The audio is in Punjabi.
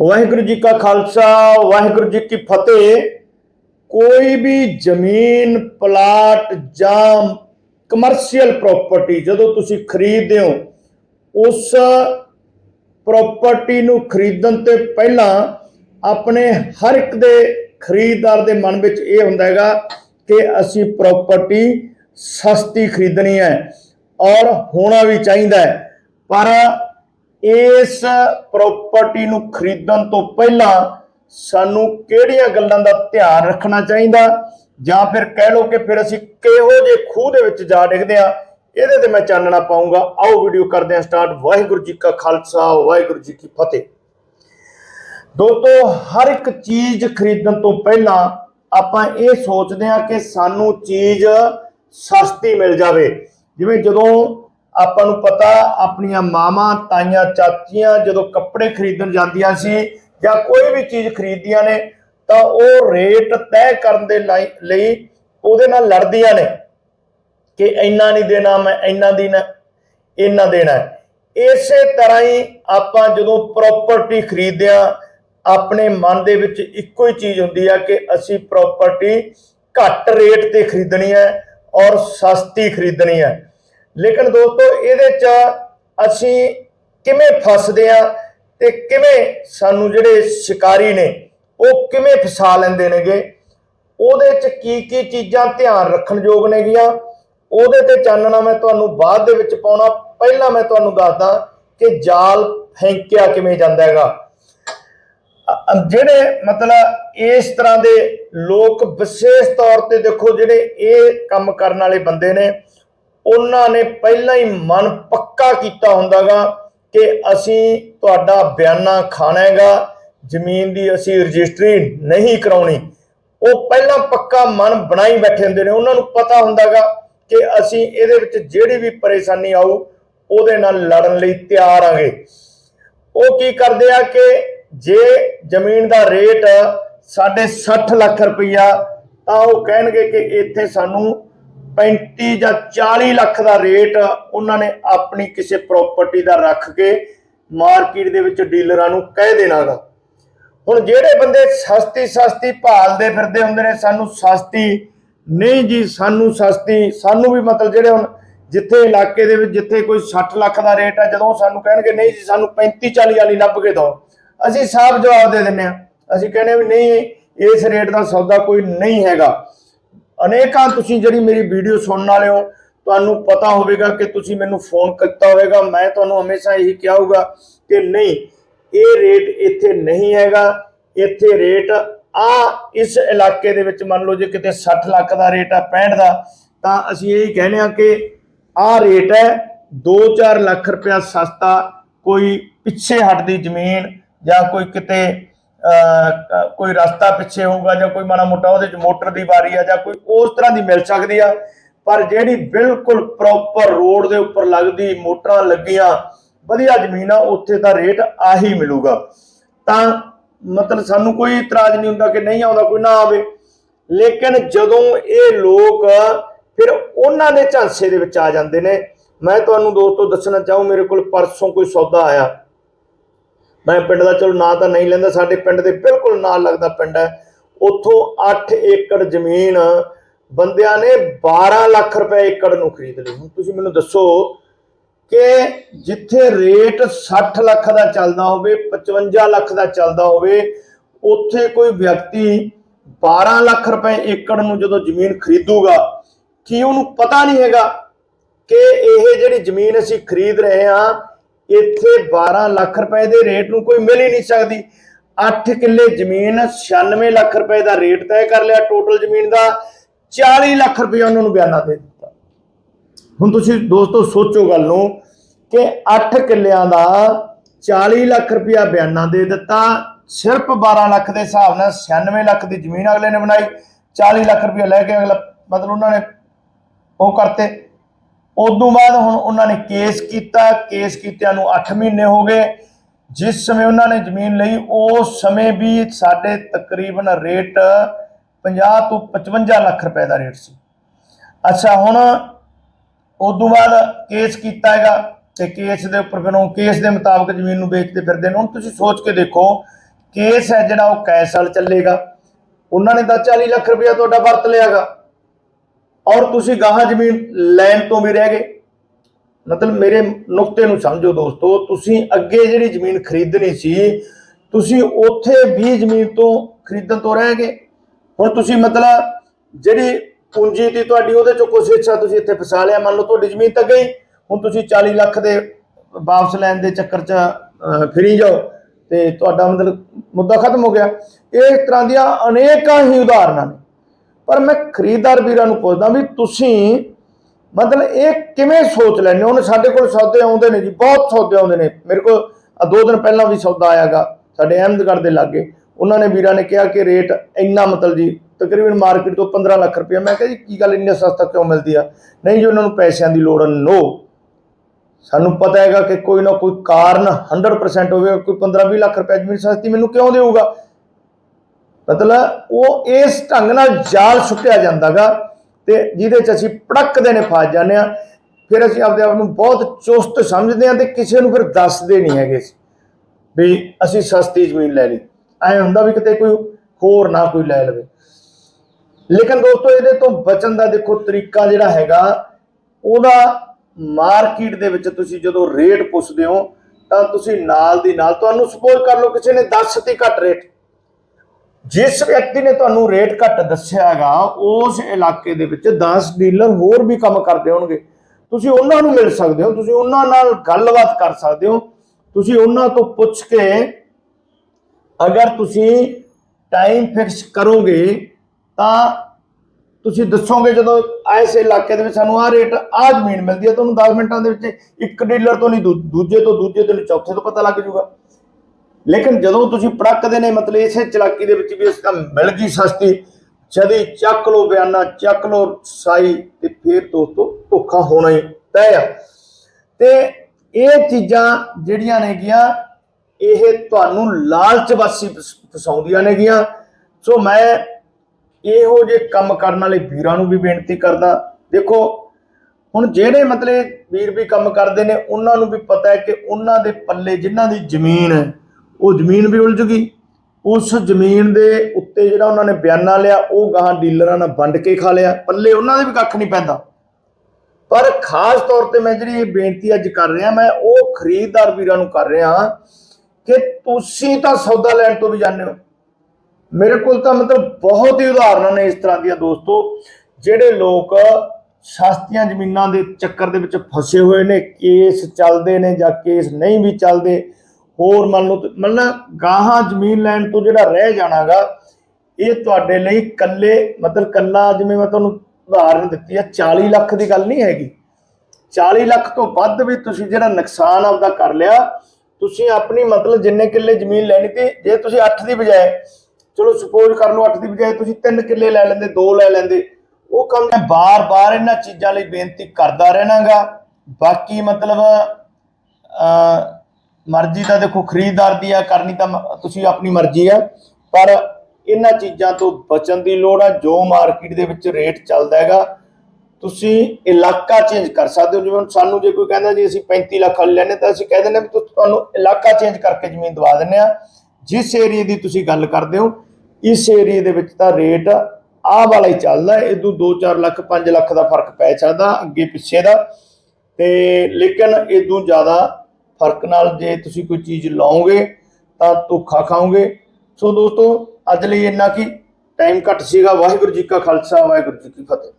ਵਾਹਿਗੁਰੂ ਜੀ ਕਾ ਖਾਲਸਾ, ਵਾਹਿਗੁਰੂ ਜੀ ਕੀ ਫਤਿਹ। ਕੋਈ ਵੀ ਜ਼ਮੀਨ, ਪਲਾਟ ਜਾਂ ਕਮਰਸ਼ੀਅਲ ਪ੍ਰਾਪਰਟੀ ਜਦੋਂ ਤੁਸੀਂ ਖਰੀਦਦੇ ਹੋ, ਉਸ ਪ੍ਰਾਪਰਟੀ ਨੂੰ ਖਰੀਦਣ ਤੋਂ ਪਹਿਲਾਂ ਆਪਣੇ ਹਰ ਇੱਕ ਦੇ ਖਰੀਦਦਾਰ ਦੇ ਮਨ ਵਿੱਚ ਇਹ ਹੁੰਦਾ ਹੈਗਾ ਕਿ ਅਸੀਂ ਪ੍ਰਾਪਰਟੀ ਸਸਤੀ ਖਰੀਦਣੀ ਹੈ ਔਰ ਹੋਣਾ ਵੀ ਚਾਹੀਦਾ ਹੈ। ਪਰ ਇਸ ਪ੍ਰਾਪਰਟੀ ਨੂੰ ਖਰੀਦਣ ਤੋਂ ਪਹਿਲਾਂ ਸਾਨੂੰ ਕਿਹੜੀਆਂ ਗੱਲਾਂ ਦਾ ਧਿਆਨ ਰੱਖਣਾ ਚਾਹੀਦਾ? ਜਾਂ ਫਿਰ ਕਹਿ ਲਓ ਕਿ ਫਿਰ ਅਸੀਂ ਕਿਹੋ ਜਿਹੇ ਖੂਹ ਦੇ ਵਿੱਚ ਜਾ ਡਿੱਗਦੇ ਆ ਇਹਦੇ ਤੇ ਮੈਂ ਚਾਨਣਾ ਪਾਉਂਗਾ ਆਓ ਵੀਡੀਓ ਕਰਦੇ ਹਾਂ ਸਟਾਰਟ ਵਾਹਿਗੁਰੂ ਜੀ ਕਾ ਖਾਲਸਾ, ਵਾਹਿਗੁਰੂ ਜੀ ਕੀ ਫਤਿਹ। ਦੋਸਤੋ, ਹਰ ਇੱਕ ਚੀਜ਼ ਖਰੀਦਣ ਤੋਂ ਪਹਿਲਾਂ ਆਪਾਂ ਇਹ ਸੋਚਦੇ ਹਾਂ ਕਿ ਸਾਨੂੰ ਚੀਜ਼ ਸਸਤੀ ਮਿਲ ਜਾਵੇ। ਜਿਵੇਂ ਜਦੋਂ ਆਪਾਂ ਨੂੰ ਪਤਾ ਆਪਣੀਆਂ ਮਾਵਾਂ, ਤਾਈਆਂ, ਚਾਚੀਆਂ ਜਦੋਂ ਕੱਪੜੇ ਖਰੀਦਣ ਜਾਂਦੀਆਂ ਸੀ ਜਾਂ ਕੋਈ ਵੀ ਚੀਜ਼ ਖਰੀਦਦੀਆਂ ਨੇ, ਤਾਂ ਉਹ ਰੇਟ ਤੈਅ ਕਰਨ ਦੇ ਲਈ- ਲਈ ਉਹਦੇ ਨਾਲ ਲੜਦੀਆਂ ਨੇ ਕਿ ਇੰਨਾ ਨਹੀਂ ਦੇਣਾ, ਮੈਂ ਇੰਨਾ ਦੇਣਾ ਇੰਨਾ ਦੇਣਾ। ਇਸੇ ਤਰ੍ਹਾਂ ਹੀ ਆਪਾਂ ਜਦੋਂ ਪ੍ਰਾਪਰਟੀ ਖਰੀਦਦੇ ਆ ਆਪਣੇ ਮਨ ਦੇ ਵਿੱਚ ਇੱਕੋ ਹੀ ਚੀਜ਼ ਹੁੰਦੀ ਆ ਕਿ ਅਸੀਂ ਪ੍ਰਾਪਰਟੀ ਘੱਟ ਰੇਟ ਤੇ ਖਰੀਦਣੀ ਹੈ ਔਰ ਸਸਤੀ ਖਰੀਦਣੀ ਹੈ। ਲੇਕਿਨ ਦੋਸਤੋ, ਇਹਦੇ ਚ ਅਸੀਂ ਕਿਵੇਂ ਫਸਦੇ ਆ ਤੇ ਕਿਵੇਂ ਸਾਨੂੰ ਜਿਹੜੇ ਸ਼ਿਕਾਰੀ ਨੇ, ਉਹ ਕਿਵੇਂ ਫਸਾ ਲੈਂਦੇ ਨੇਗੇ, ਉਹਦੇ ਚ ਕੀ ਕੀ ਚੀਜ਼ਾਂ ਧਿਆਨ ਰੱਖਣ ਯੋਗ ਨੇਗੀਆਂ, ਉਹਦੇ ਤੇ ਚਾਨਣਾ ਮੈਂ ਤੁਹਾਨੂੰ ਬਾਅਦ ਦੇ ਵਿੱਚ ਪਾਉਣਾ। ਪਹਿਲਾਂ ਮੈਂ ਤੁਹਾਨੂੰ ਦੱਸਦਾ ਕਿ ਜਾਲ ਫੈਂਕਿਆ ਕਿਵੇਂ ਜਾਂਦਾ ਹੈਗਾ। ਜਿਹੜੇ ਮਤਲਬ ਇਸ ਤਰ੍ਹਾਂ ਦੇ ਲੋਕ ਵਿਸ਼ੇਸ਼ ਤੌਰ ਤੇ ਦੇਖੋ, ਜਿਹੜੇ ਇਹ ਕੰਮ ਕਰਨ ਵਾਲੇ ਬੰਦੇ ਨੇ ਉਹਨਾਂ ਨੇ ਪਹਿਲਾਂ ਹੀ ਮਨ ਪੱਕਾ ਕੀਤਾ ਹੁੰਦਾਗਾ ਕਿ ਅਸੀਂ ਤੁਹਾਡਾ ਬਿਆਨਾ ਖਾਣਾ ਹੈਗਾ ਜ਼ਮੀਨ ਦੀ ਅਸੀਂ ਰਜਿਸਟਰੀ ਨਹੀਂ ਕਰਾਉਣੀ। ਉਹ ਪਹਿਲਾਂ ਪੱਕਾ ਮਨ ਬਣਾਈ ਬੈਠੇ ਹੁੰਦੇ ਨੇ। ਉਹਨਾਂ ਨੂੰ ਪਤਾ ਹੁੰਦਾਗਾ ਕਿ ਅਸੀਂ ਇਹਦੇ ਵਿੱਚ ਜਿਹੜੀ ਵੀ ਪਰੇਸ਼ਾਨੀ ਆਊ, ਉਹਦੇ ਨਾਲ ਲੜਨ ਲਈ ਤਿਆਰ ਆਂਗੇ। ਉਹ ਕੀ ਕਰਦੇ ਆ ਕਿ ਜੇ ਜ਼ਮੀਨ ਦਾ ਰੇਟ ਸਾਡੇ 60 ਲੱਖ ਰੁਪਈਆ, ਤਾਂ ਉਹ ਕਹਿਣਗੇ ਕਿ ਇੱਥੇ ਸਾਨੂੰ 35 ਜਾਂ 40 ਲੱਖ ਦਾ ਰੇਟ ਉਹਨਾਂ ਨੇ ਆਪਣੀ ਕਿਸੇ ਪ੍ਰਾਪਰਟੀ ਦਾ ਰੱਖ ਕੇ ਮਾਰਕੀਟ ਦੇ ਵਿੱਚ ਡੀਲਰਾਂ ਨੂੰ ਕਹਿ ਦੇਣਾਗਾ ਹੁਣ ਜਿਹੜੇ ਬੰਦੇ ਸਸਤੀ ਸਸਤੀ ਭਾਲਦੇ ਫਿਰਦੇ ਹੁੰਦੇ ਨੇ, ਸਾਨੂੰ ਸਸਤੀ ਨਹੀਂ ਜੀ, ਸਾਨੂੰ ਸਸਤੀ, ਸਾਨੂੰ ਵੀ ਮਤਲਬ ਜਿਹੜੇ ਹੁਣ ਜਿੱਥੇ ਇਲਾਕੇ ਦੇ ਵਿੱਚ ਜਿੱਥੇ ਕੋਈ 60 ਲੱਖ ਦਾ ਰੇਟ ਹੈ ਜਦੋਂ ਸਾਨੂੰ ਕਹਿਣਗੇ, ਨਹੀਂ ਜੀ, ਸਾਨੂੰ 35 40 ਵਾਲੀ ਲੱਭ ਕੇ ਦਿਓ। ਅਸੀਂ ਸਾਫ਼ ਜਵਾਬ ਦੇ ਦਿੰਨੇ ਆ ਅਸੀਂ ਕਹਿੰਦੇ ਵੀ ਨਹੀਂ, ਇਸ ਰੇਟ ਦਾ ਸੌਦਾ ਕੋਈ ਨਹੀਂ ਹੈਗਾ। ਅਨੇਕਾਂ ਤੁਸੀਂ ਜਿਹੜੀ ਮੇਰੀ ਵੀਡੀਓ ਸੁਣਨ ਵਾਲੇ ਹੋ, ਤੁਹਾਨੂੰ ਪਤਾ ਹੋਵੇਗਾ ਕਿ ਤੁਸੀਂ ਮੈਨੂੰ ਫੋਨ ਕੀਤਾ ਹੋਵੇਗਾ, ਮੈਂ ਤੁਹਾਨੂੰ ਹਮੇਸ਼ਾ ਇਹੀ ਕਿਹਾ ਕਿ ਨਹੀਂ, ਇਹ ਰੇਟ ਇੱਥੇ ਨਹੀਂ ਹੈਗਾ, ਇੱਥੇ ਰੇਟ ਆ ਇਸ ਇਲਾਕੇ ਦੇ ਵਿੱਚ ਮੰਨ ਲਓ ਜੇ ਕਿਤੇ 60 ਲੱਖ ਦਾ ਰੇਟ ਆ 65 ਦਾ, ਤਾਂ ਅਸੀਂ ਇਹੀ ਕਹਿੰਦੇ ਆ ਕਿ ਆ ਰੇਟ ਹੈ 2-4 ਲੱਖ ਰੁਪਇਆ ਸਸਤਾ ਕੋਈ ਪਿੱਛੇ ਹਟਦੀ ਜ਼ਮੀਨ ਜਾਂ ਕੋਈ ਕਿਤੇ ਕੋਈ ਰਸਤਾ ਪਿੱਛੇ ਹੋਊਗਾ ਜਾਂ ਕੋਈ ਮਾੜਾ ਮੋਟਾ ਉਹਦੇ ਚ ਮੋਟਰ ਦੀ ਵਾਰੀ ਆ ਜਾਂ ਕੋਈ ਉਸ ਤਰ੍ਹਾਂ ਦੀ ਮਿਲ ਸਕਦੀ ਆ, ਪਰ ਜਿਹੜੀ ਬਿਲਕੁਲ ਪ੍ਰੋਪਰ ਰੋਡ ਦੇ ਉੱਪਰ ਲੱਗਦੀ ਮੋਟਰਾਂ ਲੱਗੀਆਂ, ਵਧੀਆ ਜ਼ਮੀਨ ਆ, ਉੱਥੇ ਤਾਂ ਰੇਟ ਆਹੀ ਮਿਲੂਗਾ। ਤਾਂ ਮਤਲਬ ਸਾਨੂੰ ਕੋਈ ਇਤਰਾਜ਼ ਨਹੀਂ ਹੁੰਦਾ ਕਿ ਨਹੀਂ ਆਉਂਦਾ, ਕੋਈ ਨਾ ਆਵੇ। ਲੇਕਿਨ ਜਦੋਂ ਇਹ ਲੋਕ ਫਿਰ ਉਹਨਾਂ ਦੇ ਝਾਂਸੇ ਦੇ ਵਿੱਚ ਆ ਜਾਂਦੇ ਨੇ। ਮੈਂ ਤੁਹਾਨੂੰ ਦੋਸਤੋ ਦੱਸਣਾ ਚਾਹੂੰ, ਮੇਰੇ ਕੋਲ ਪਰਸੋਂ ਕੋਈ ਸੌਦਾ ਆਇਆ। ਮੈਂ ਪਿੰਡ ਦਾ, ਚਲੋ ਨਾਂ ਤਾਂ ਨਹੀਂ ਲੈਂਦਾ, ਸਾਡੇ ਪਿੰਡ ਦੇ ਬਿਲਕੁਲ ਨਾਲ ਲੱਗਦਾ ਪਿੰਡ ਹੈ। ਉੱਥੋਂ 8 ਏਕੜ ਜ਼ਮੀਨ ਬੰਦਿਆਂ ਨੇ 12 ਲੱਖ ਰੁਪਏ ਏਕੜ ਨੂੰ ਖਰੀਦ ਲਈ। ਹੁਣ ਤੁਸੀਂ ਮੈਨੂੰ ਦੱਸੋ ਕਿ ਜਿੱਥੇ ਰੇਟ 60 ਲੱਖ ਦਾ ਚੱਲਦਾ ਹੋਵੇ 55 ਲੱਖ ਦਾ ਚੱਲਦਾ ਹੋਵੇ, ਉੱਥੇ ਕੋਈ ਵਿਅਕਤੀ 12 ਲੱਖ ਰੁਪਏ ਏਕੜ ਨੂੰ ਜਦੋਂ ਜ਼ਮੀਨ ਖਰੀਦੂਗਾ, ਕੀ ਉਹਨੂੰ ਪਤਾ ਨਹੀਂ ਹੈਗਾ ਕਿ ਇਹ ਜਿਹੜੀ ਜ਼ਮੀਨ ਅਸੀਂ ਖਰੀਦ ਰਹੇ ਹਾਂ ਇੱਥੇ 12 ਲੱਖ ਰੁਪਏ ਦੇ ਰੇਟ ਨੂੰ ਕੋਈ ਮਿਲ ਹੀ ਨਹੀਂ ਸਕਦੀ। 8 ਕਿੱਲੇ ਜ਼ਮੀਨ 96 ਲੱਖ ਰੁਪਏ ਦਾ ਰੇਟ ਤੈਅ ਕਰ ਲਿਆ। ਟੋਟਲ ਜ਼ਮੀਨ ਦਾ 40 ਲੱਖ ਰੁਪਏ ਉਹਨਾਂ ਨੂੰ ਬਿਆਨਾ ਦੇ ਦਿੱਤਾ। ਹੁਣ ਤੁਸੀਂ ਦੋਸਤੋ ਸੋਚੋ ਗੱਲ ਨੂੰ ਕਿ 8 ਕਿੱਲਿਆਂ ਦਾ 40 ਲੱਖ ਰੁਪਇਆ ਬਿਆਨਾ ਦੇ ਦਿੱਤਾ। ਸਿਰਫ 12 ਲੱਖ ਦੇ ਹਿਸਾਬ ਨਾਲ 96 ਲੱਖ ਦੀ ਜ਼ਮੀਨ ਅਗਲੇ ਨੇ ਬਣਾਈ। 40 ਲੱਖ ਰੁਪਇਆ ਲੈ ਕੇ ਅਗਲਾ ਮਤਲਬ ਉਹਨਾਂ ਨੇ ਉਹ ਕਰਤੇ। ਉਦੋਂ ਬਾਅਦ ਹੁਣ ਉਹਨਾਂ ਨੇ ਕੇਸ ਕੀਤਾ, ਕੇਸ ਕੀਤਿਆਂ ਨੂੰ 8 ਮਹੀਨੇ ਹੋ ਗਏ। ਜਿਸ ਸਮੇਂ ਉਹਨਾਂ ਨੇ ਜ਼ਮੀਨ ਲਈ, ਉਸ ਸਮੇਂ ਵੀ ਸਾਡੇ ਤਕਰੀਬਨ ਰੇਟ 50 ਤੋਂ 55 ਲੱਖ ਰੁਪਏ ਦਾ ਰੇਟ ਸੀ। ਅੱਛਾ, ਹੁਣ ਉਦੋਂ ਬਾਅਦ ਕੇਸ ਕੀਤਾ ਹੈਗਾ ਤੇ ਕੇਸ ਦੇ ਉੱਪਰ ਫਿਰ ਉਹ ਕੇਸ ਦੇ ਮੁਤਾਬਕ ਜ਼ਮੀਨ ਨੂੰ ਵੇਚਦੇ ਫਿਰਦੇ ਨੇ। ਹੁਣ ਤੁਸੀਂ ਸੋਚ ਕੇ ਦੇਖੋ, ਕੇਸ ਹੈ ਜਿਹੜਾ ਉਹ ਕੈਸਲ ਚੱਲੇਗਾ। ਉਹਨਾਂ ਨੇ ਤਾਂ 40 ਲੱਖ ਰੁਪਇਆ ਤੁਹਾਡਾ ਵਰਤ ਲਿਆਗਾ ਔਰ ਤੁਸੀਂ ਗਾਹਾਂ ਜ਼ਮੀਨ ਲੈਣ ਤੋਂ ਵੀ ਰਹਿ ਗਏ। ਮਤਲਬ ਮੇਰੇ ਨੁਕਤੇ ਨੂੰ ਸਮਝੋ ਦੋਸਤੋ, ਤੁਸੀਂ ਅੱਗੇ ਜਿਹੜੀ ਜ਼ਮੀਨ ਖਰੀਦਣੀ ਸੀ, ਤੁਸੀਂ ਉੱਥੇ ਵੀ ਜ਼ਮੀਨ ਤੋਂ ਖਰੀਦਣ ਤੋਂ ਰਹਿ ਗਏ। ਹੁਣ ਤੁਸੀਂ ਮਤਲਬ ਜਿਹੜੀ ਪੂੰਜੀ ਤੀ ਤੁਹਾਡੀ, ਉਹਦੇ ਚੋਂ ਕੁਛ ਹਿੱਸਾ ਤੁਸੀਂ ਇੱਥੇ ਫਸਾ ਲਿਆ। ਮੰਨ ਲਓ ਤੁਹਾਡੀ ਜ਼ਮੀਨ ਤਾਂ ਗਈ, ਹੁਣ ਤੁਸੀਂ 40 ਲੱਖ ਦੇ ਵਾਪਸ ਲੈਣ ਦੇ ਚੱਕਰ 'ਚ ਫਿਰੀ ਜਾਓ ਤੇ ਤੁਹਾਡਾ ਮਤਲਬ ਮੁੱਦਾ ਖਤਮ ਹੋ ਗਿਆ। ਇਸ ਤਰ੍ਹਾਂ ਦੀਆਂ ਅਨੇਕਾਂ ਹੀ ਉਦਾਹਰਨਾਂ ਨੇ। ਪਰ ਮੈਂ ਖਰੀਦਦਾਰ ਵੀਰਾਂ ਨੂੰ ਪੁੱਛਦਾ ਵੀ ਤੁਸੀਂ ਮਤਲਬ ਇਹ ਕਿਵੇਂ ਸੋਚ ਲੈਂਦੇ ਹੋ? ਹੁਣ ਸਾਡੇ ਕੋਲ ਸੌਦੇ ਆਉਂਦੇ ਨੇ ਜੀ, ਬਹੁਤ ਸੌਦੇ ਆਉਂਦੇ ਨੇ। ਮੇਰੇ ਕੋਲ ਦੋ ਦਿਨ ਪਹਿਲਾਂ ਵੀ ਸੌਦਾ ਆਇਆਗਾ, ਸਾਡੇ ਅਹਿਮਦਗੜ੍ਹ ਦੇ ਲਾਗੇ। ਉਹਨਾਂ ਨੇ ਵੀਰਾਂ ਨੇ ਕਿਹਾ ਕਿ ਰੇਟ ਇੰਨਾ ਮਤਲਬ ਜੀ, ਤਕਰੀਬਨ ਮਾਰਕੀਟ ਤੋਂ 15 ਲੱਖ ਰੁਪਏ ਮੈਂ ਕਿਹਾ ਜੀ, ਕੀ ਗੱਲ ਇੰਨਾ ਸਸਤਾ ਕਿਉਂ ਮਿਲਦੀ ਆ? ਨਹੀਂ ਜੀ, ਉਹਨਾਂ ਨੂੰ ਪੈਸਿਆਂ ਦੀ ਲੋੜ ਨੋ। ਸਾਨੂੰ ਪਤਾ ਹੈਗਾ ਕਿ ਕੋਈ ਨਾ ਕੋਈ ਕਾਰਨ 100% ਹੋਵੇਗਾ ਕੋਈ 15-20 ਲੱਖ ਰੁਪਏ ਜ਼ਮੀਨ ਸਸਤੀ ਮੈਨੂੰ ਕਿਉਂ ਦੇਊਗਾ? ਮਤਲਬ ਉਹ ਇਸ ਢੰਗ ਨਾਲ ਜਾਲ ਸੁੱਟਿਆ ਜਾਂਦਾਗਾ ਤੇ ਜਿਹਦੇ ਚ ਅਸੀਂ ਪੜਕਦੇ ਨੇ, ਫਸ ਜਾਂਦੇ ਆ ਫਿਰ ਅਸੀਂ ਆਪਦੇ ਆਪ ਨੂੰ ਬਹੁਤ ਚੁਸਤ ਸਮਝਦੇ ਆ ਤੇ ਕਿਸੇ ਨੂੰ ਫਿਰ ਦੱਸਦੇ ਨਹੀਂ ਹੈਗੇ ਵੀ ਅਸੀਂ ਸਸਤੀ ਜ਼ਮੀਨ ਲੈ ਲਈ। ਐ ਹੁੰਦਾ ਵੀ ਕਿਤੇ ਕੋਈ ਹੋਰ ਨਾ ਕੋਈ ਲੈ ਲਵੇ। ਲੇਕਿਨ ਦੋਸਤੋ, ਇਹਦੇ ਤੋਂ ਬਚਣ ਦਾ ਦੇਖੋ ਤਰੀਕਾ ਜਿਹੜਾ ਹੈਗਾ, ਉਹਦਾ ਮਾਰਕੀਟ ਦੇ ਵਿੱਚ ਤੁਸੀਂ ਜਦੋਂ ਰੇਟ ਪੁੱਛਦੇ ਹੋ, ਤਾਂ ਤੁਸੀਂ ਨਾਲ ਦੀ ਨਾਲ ਤੁਹਾਨੂੰ ਸਪੋਜ਼ ਕਰ ਲਓ, ਕਿਸੇ ਨੇ 10 ਤੇ ਘੱਟ ਰੇਟ ਜਿਸ ਵਿਅਕਤੀ ਨੇ ਤੁਹਾਨੂੰ ਰੇਟ ਘੱਟ ਦੱਸਿਆ ਹੈਗਾ, ਉਸ ਇਲਾਕੇ ਦੇ ਵਿੱਚ 10 ਡੀਲਰ ਹੋਰ ਵੀ ਕੰਮ ਕਰਦੇ ਹੋਣਗੇ। ਤੁਸੀਂ ਉਹਨਾਂ ਨੂੰ ਮਿਲ ਸਕਦੇ ਹੋ, ਤੁਸੀਂ ਉਹਨਾਂ ਨਾਲ ਗੱਲਬਾਤ ਕਰ ਸਕਦੇ ਹੋ। ਤੁਸੀਂ ਉਹਨਾਂ ਤੋਂ ਪੁੱਛ ਕੇ ਅਗਰ ਤੁਸੀਂ ਟਾਈਮ ਫਿਕਸ ਕਰੋਗੇ, ਤਾਂ ਤੁਸੀਂ ਦੱਸੋਗੇ ਜਦੋਂ ਇਸ ਇਲਾਕੇ ਦੇ ਵਿੱਚ ਸਾਨੂੰ ਆਹ ਰੇਟ ਆਹ ਜ਼ਮੀਨ ਮਿਲਦੀ ਹੈ, ਤੁਹਾਨੂੰ 10 ਮਿੰਟਾਂ ਦੇ ਵਿੱਚ ਇੱਕ ਡੀਲਰ ਤੋਂ ਨਹੀਂ ਦੂ- ਦੂਜੇ ਤੋਂ ਦੂਜੇ ਤੋਂ ਨਹੀਂ, ਚੌਥੇ ਤੋਂ ਪਤਾ ਲੱਗ ਜਾਊਗਾ। ਲੇਕਿਨ ਜਦੋਂ ਤੁਸੀਂ ਪੜਕਦੇ ਨੇ, ਮਤਲਬ ਇਸੇ ਚਲਾਕੀ ਦੇ ਵਿੱਚ ਵੀ ਇਸ ਤਾਂ ਮਿਲ ਗਈ ਸਸਤੀ, ਜਦੀ ਚੱਕ ਲੋ ਬਿਆਨਾ, ਚੱਕ ਲੋ ਸਾਈ ਤੇ ਫਿਰ ਦੋਸਤੋ ਧੋਖਾ ਹੋਣਾ ਹੀ ਤੈਅ ਆ ਤੇ ਇਹ ਚੀਜ਼ਾਂ ਜਿਹੜੀਆਂ ਨੇਗੀਆਂ ਇਹ ਤੁਹਾਨੂੰ ਲਾਲਚ ਵਾਸੀ ਫਸਾਉਂਦੀਆਂ ਨੇਗੀਆਂ ਸੋ ਮੈਂ ਇਹੋ ਜੇ ਕੰਮ ਕਰਨ ਵਾਲੇ ਵੀਰਾਂ ਨੂੰ ਵੀ ਬੇਨਤੀ ਕਰਦਾ, ਦੇਖੋ, ਹੁਣ ਜਿਹੜੇ ਮਤਲਬ ਵੀਰ ਵੀ ਕੰਮ ਕਰਦੇ ਨੇ, ਉਹਨਾਂ ਨੂੰ ਵੀ ਪਤਾ ਹੈ ਕਿ ਉਹਨਾਂ ਦੇ ਪੱਲੇ ਜਿਨ੍ਹਾਂ ਦੀ ਜ਼ਮੀਨ ਹੈ ਉਹ ਜ਼ਮੀਨ ਵੀ ਉਲਝ ਗਈ। ਉਸ ਜ਼ਮੀਨ ਦੇ ਉੱਤੇ ਜਿਹੜਾ ਉਹਨਾਂ ਨੇ ਬਿਆਨਾ ਲਿਆ, ਉਹ ਗਾਹਾਂ ਡੀਲਰਾਂ ਨਾਲ ਵੰਡ ਕੇ ਖਾ ਲਿਆ। ਪੱਲੇ ਉਹਨਾਂ ਦੇ ਵੀ ਕੱਖ ਨਹੀਂ ਪੈਂਦਾ। ਪਰ ਖਾਸ ਤੌਰ ਤੇ ਮੈਂ ਜਿਹੜੀ ਇਹ ਬੇਨਤੀ ਅੱਜ ਕਰ ਰਿਹਾ, ਮੈਂ ਉਹ ਖਰੀਦਦਾਰ ਵੀਰਾਂ ਨੂੰ ਕਰ ਰਿਹਾ ਕਿ ਤੁਸੀਂ ਤਾਂ ਸੌਦਾ ਲੈਣ ਤੋਂ ਵੀ ਜਾਂਦੇ ਹੋ। ਮੇਰੇ ਕੋਲ ਤਾਂ ਮਤਲਬ ਬਹੁਤ ਹੀ ਉਦਾਹਰਨਾਂ ਨੇ ਇਸ ਤਰ੍ਹਾਂ ਦੀਆਂ ਦੋਸਤੋ, ਜਿਹੜੇ ਲੋਕ ਸਸਤੀਆਂ ਜ਼ਮੀਨਾਂ ਦੇ ਚੱਕਰ ਦੇ ਵਿੱਚ ਫਸੇ ਹੋਏ ਨੇ, ਕੇਸ ਚੱਲਦੇ ਨੇ ਜਾਂ ਕੇਸ ਨਹੀਂ ਵੀ ਚੱਲਦੇ। ਹੋਰ ਮੰਨ ਲਓ ਮਤਲਬ ਗਾਹਾਂ ਜ਼ਮੀਨ ਲੈਣ ਤੋਂ ਜਿਹੜਾ ਰਹਿ ਜਾਣਾਗਾ, ਇਹ ਤੁਹਾਡੇ ਲਈ ਕੱਲੇ ਮਤਲਬ ਕੱਲਾ ਜਿਵੇਂ ਮੈਂ ਤੁਹਾਨੂੰ ਉਦਾਹਰਨ ਦਿੱਤੀ ਹੈ 40 ਲੱਖ ਦੀ ਗੱਲ ਨਹੀਂ ਹੈਗੀ। 40 ਲੱਖ ਤੋਂ ਵੱਧ ਵੀ ਤੁਸੀਂ ਜਿਹੜਾ ਨੁਕਸਾਨ ਆਪਦਾ ਕਰ ਲਿਆ, ਤੁਸੀਂ ਆਪਣੀ ਮਤਲਬ ਜਿੰਨੇ ਕਿੱਲੇ ਜ਼ਮੀਨ ਲੈਣੀ ਤੇ ਜੇ ਤੁਸੀਂ 8 ਦੀ ਬਜਾਏ, ਚਲੋ ਸਪੋਜ਼ ਕਰ ਲਓ 8 ਦੀ ਬਜਾਏ ਤੁਸੀਂ 3 ਕਿੱਲੇ ਲੈ ਲੈਂਦੇ 2 ਲੈ ਲੈਂਦੇ, ਉਹ ਕੰਮ ਮੈਂ ਬਾਰ-ਬਾਰ ਇਹਨਾਂ ਚੀਜ਼ਾਂ ਲਈ ਬੇਨਤੀ ਕਰਦਾ ਰਹਿਣਾਗਾ। ਬਾਕੀ ਮਤਲਬ ਅ ਮਰਜ਼ੀ ਤਾਂ ਦੇਖੋ ਖਰੀਦਦਾਰ ਦੀ ਆ, ਕਰਨੀ ਤਾਂ ਮ- ਤੁਸੀਂ ਆਪਣੀ ਮਰਜ਼ੀ ਆ। ਪਰ ਇਹਨਾਂ ਚੀਜ਼ਾਂ ਤੋਂ ਬਚਣ ਦੀ ਲੋੜ ਆ, ਜੋ ਮਾਰਕੀਟ ਦੇ ਵਿੱਚ ਰੇਟ ਚੱਲਦਾ ਹੈਗਾ, ਤੁਸੀਂ ਇਲਾਕਾ ਚੇਂਜ ਕਰ ਸਕਦੇ ਹੋ। ਜਿਵੇਂ ਸਾਨੂੰ ਜੇ ਕੋਈ ਕਹਿੰਦਾ ਜੀ ਅਸੀਂ 35 ਲੱਖ ਵਾਲੀ ਲੈਣੇ ਤਾਂ ਅਸੀਂ ਕਹਿ ਦਿੰਦੇ ਹਾਂ ਵੀ ਤੁ- ਤੁਹਾਨੂੰ ਇਲਾਕਾ ਚੇਂਜ ਕਰਕੇ ਜ਼ਮੀਨ ਦਵਾ ਦਿੰਦੇ ਆ ਜਿਸ ਏਰੀਆ ਦੀ ਤੁਸੀਂ ਗੱਲ ਕਰਦੇ ਹੋ, ਇਸ ਏਰੀਆ ਦੇ ਵਿੱਚ ਤਾਂ ਰੇਟ ਆਹ ਵਾਲਾ ਹੀ ਚੱਲਦਾ। ਹੈ ਇਦੋਂ 2-4 ਲੱਖ 5 ਲੱਖ ਦਾ ਫ਼ਰਕ ਪੈ ਸਕਦਾ, ਅੱਗੇ ਪਿੱਛੇ ਦਾ। ਤੇ ਲੇਕਿਨ ਇਦੋਂ ਜ਼ਿਆਦਾ ਫ਼ਰਕ ਨਾਲ ਜੇ ਤੁਸੀਂ ਕੋਈ ਚੀਜ਼ ਲਾਓਗੇ ਤਾਂ ਧੋਖਾ ਖਾਓਗੇ। ਸੋ ਦੋਸਤੋ, ਅੱਜ ਲਈ ਇੰਨਾ ਕੀ। ਟਾਈਮ ਘੱਟ ਸੀਗਾ। ਵਾਹਿਗੁਰੂ ਜੀ ਕਾ ਖਾਲਸਾ, ਵਾਹਿਗੁਰੂ ਜੀ ਕੀ ਫਤਿਹ।